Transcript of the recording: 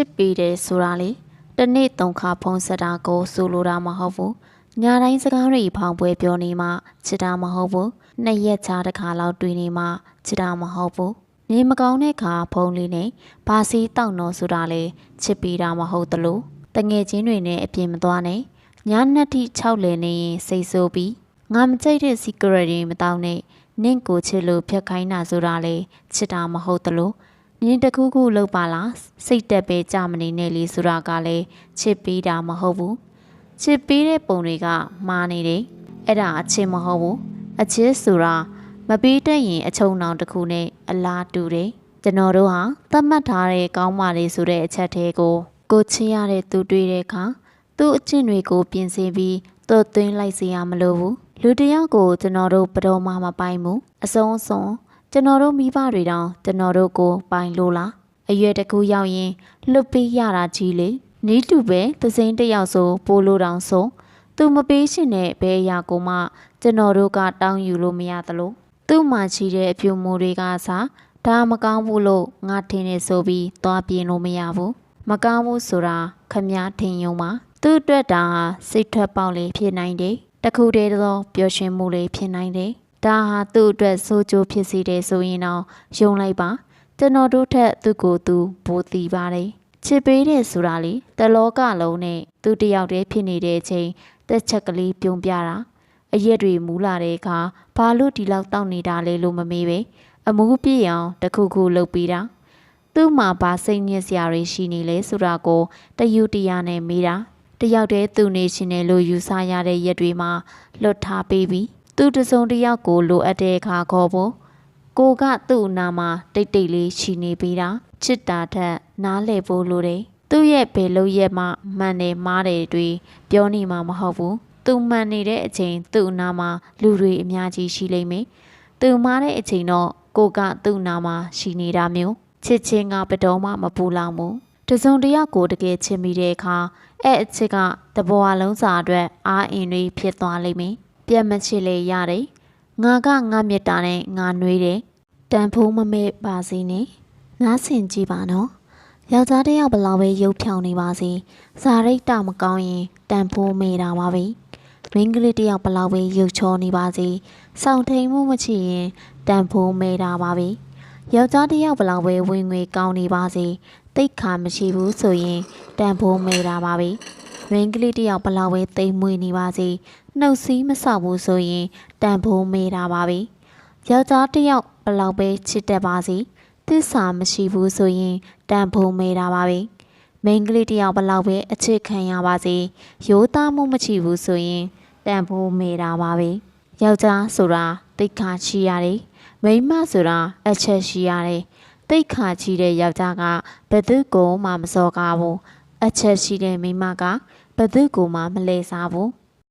စ်ပေးတယ်ဆိုတာလေတနေ့သုံးခါဖုံးဆက်တာကိုဆိုလိုတာမဟုတ်ဘူးညာတိုင်းစကားတွေဖောင်ပွဲပြောနေမှချစ်တာမဟုတ်ဘူးနှစ်ရက်ချာတစ်ခါလောက်တွေ့နေမှချစ်တာမဟုတ်ဘူးနေမကောင်းတဲ့ခါဖုံးလေးနဲ့ဘာစီတောက်နော်ဆိုတာလေချစ်ပေးတာမဟုတ်တလို့တငယ်ချင်းတွေနဲ့အပြင်မသွားနဲ့ညနေထိ6လည်နေရင်စိတ်ဆိုးပြီးငါမကြိုက်တဲ့ secret တွေမတောင်းနဲ့နင့်ကိုချစ်လို့ဖြတ်ခိုင်းတာဆိုတာလေချစ်တာမဟုတ်တလို့ နင်းတစ်ခုခုလောက်ပါလားစိတ်တက်ပဲကြမနေနဲ့လေဆိုတာကလည်းချစ်ပေးတာမဟုတ်ဘူးချစ်ပေးတဲ့ပုံတွေကမှားနေတယ်အဲ့ဒါအချစ်မဟုတ်ဘူးအချစ်ဆိုတာမပေးတတ်ရင်အချုံနောင်တစ်ခုနဲ့အလားတူတယ်ကျွန်တော်တို့ဟာသတ်မှတ်ထားတဲ့ကောင်းပါလေဆိုတဲ့အချက်သေးကို ကိုချစ်ရတဲ့သူတွေ့တဲ့အခါသူ့အကျင့်တွေကို ပြင်ဆင်ပြီးသွတ်သွင်းလိုက်စေရမလို့ဘူးလူတစ်ယောက်ကိုကျွန်တော်တို့ဘယ်တော်မှမပိုင်ဘူးအဆုံးအစွန် ကျွန်တော်တို့မိဘတွေတောင်ကျွန်တော်တို့ကိုပိုင်လို့လားအရွယ်တစ်ခုရောက်ရင်လွတ်ပေးရတာကြီးလေနီးတူပဲသစိမ်းတစ်ယောက်ဆိုပိုးလို့တောင်ဆိုသူမပေးရှင်တဲ့ဘဲအရာကိုမှကျွန်တော်တို့ကတောင်းယူလို့မရသလိုသူ့မှာချီတဲ့အဖြူမိုးတွေကစားဒါမကောင်းဘူးလို့ငါထင်နေဆိုပြီးသွားပြင်းလို့မရဘူးမကောင်းဘူးဆိုတာခမည်းထင်ယုံပါသူ့အတွက်ဒါဟာစိတ်ထွက်ပေါက်လေးဖြစ်နိုင်တယ်တခုတည်းသောပျော်ရွှင်မှုလေးဖြစ်နိုင်တယ် ဒါဟာသူ့အတွက်စိုးကြိုးဖြစ်စေတယ်ဆိုရင်တော့ယုံလိုက်ပါကျွန်တော်တို့ထက်သူ့ကိုယ်သူပိုသိပါတယ်ချစ်ပေးတယ်ဆိုတာလေတလောကလုံးနဲ့သူတယောက်တည်းဖြစ်နေတဲ့အချိန်တက်ချက်ကလေးပြုံးပြတာအရက်တွေမူးလာတဲ့အခါဘာလို့ဒီလောက်တောက်နေတာလဲလို့မမေးပဲအမူးပြည့်အောင်တစ်ခုခုလုပ်ပြီးတာသူ့မှာဘာစိတ်ညစ်စရာတွေရှိနေလဲဆိုတာကိုတယူတရနဲ့မေးတာတယောက်တည်းသူနေရှင်တယ်လို့ယူဆရတဲ့ရက်တွေမှာလွတ်ထားပေးပြီး သူတစုံတစ်ယောက်ကိုလိုအပ်တဲ့အခါခေါ်ဖို့ကိုကသူ့အနာမှာတိတ်တိတ်လေးရှိနေပြီးတာချစ်တာထက်နားလဲဖို့လိုတယ်သူ့ရဲ့ဘယ်လို့ရဲ့မှမှန်တယ်မားတယ်တွေပြောနေမှာမဟုတ်ဘူးသူမှန်နေတဲ့အချိန်သူ့အနာမှာလူတွေအများကြီးရှိလိမ့်မယ်သူမားတဲ့အချိန်တော့ကိုကသူ့အနာမှာရှိနေတာမျိုးချစ်ချင်းကဘယ်တော့မှမပူလောင်ဘူးတစုံတစ်ယောက်ကိုတကယ်ချစ်မိတဲ့အခါအဲ့အချစ်ကတဘဝလုံးစာအတွက်အားအင်တွေဖြစ်သွားလိမ့်မယ် ပြတ်မချစ်လေရတယ်ငါကငါမြတ်တာနဲ့ငါနှွေးတယ်တန်ဖိုးမမေ့ပါစေနဲ့နားဆင်ကြည့်ပါနော်ယောက်ျားတစ်ယောက်ဘယ်လောက်ပဲရုပ်ဖြောင်နေပါစေဇာရိတ်တမကောင်းရင်တန်ဖိုးမေ့တာပါပဲမိန်းကလေးတစ်ယောက်ဘယ်လောက်ပဲရုပ်ချောနေပါစေစောင့်ထိန်မှုမချရင်တန်ဖိုးမေ့တာပါပဲယောက်ျားတစ်ယောက်ဘယ်လောက်ပဲဝင်ငွေကောင်းနေပါစေတိတ်ခါမရှိဘူးဆိုရင်တန်ဖိုးမေ့တာပါပဲ မိန်းကလေးတစ်ယောက်ဘယ်လောက်ပဲတိမ်မွေနေပါစေနှုတ်စည်းမဆောက်ဘူးဆိုရင်တန်ဖိုးမေးတာပါပဲယောက်ျားတစ်ယောက်ဘယ်လောက်ပဲချစ်တတ်ပါစေသစ္စာမရှိဘူးဆိုရင်တန်ဖိုးမေးတာပါပဲမိန်းကလေးတစ်ယောက်ဘယ်လောက်ပဲအချစ်ခံရပါစေရိုးသားမှုမရှိဘူးဆိုရင်တန်ဖိုးမေးတာပါပဲယောက်ျားဆိုတာတိတ်ခါချီရတယ်မိန်းမဆိုတာအချက်ရှိရတယ်တိတ်ခါချီတဲ့ယောက်ျားကဘယ်သူကိုမှမစော်ကားဘူး အချက်ရှိတဲ့မိန်းမကဘယ်သူကိုမှမလဲစားဘူး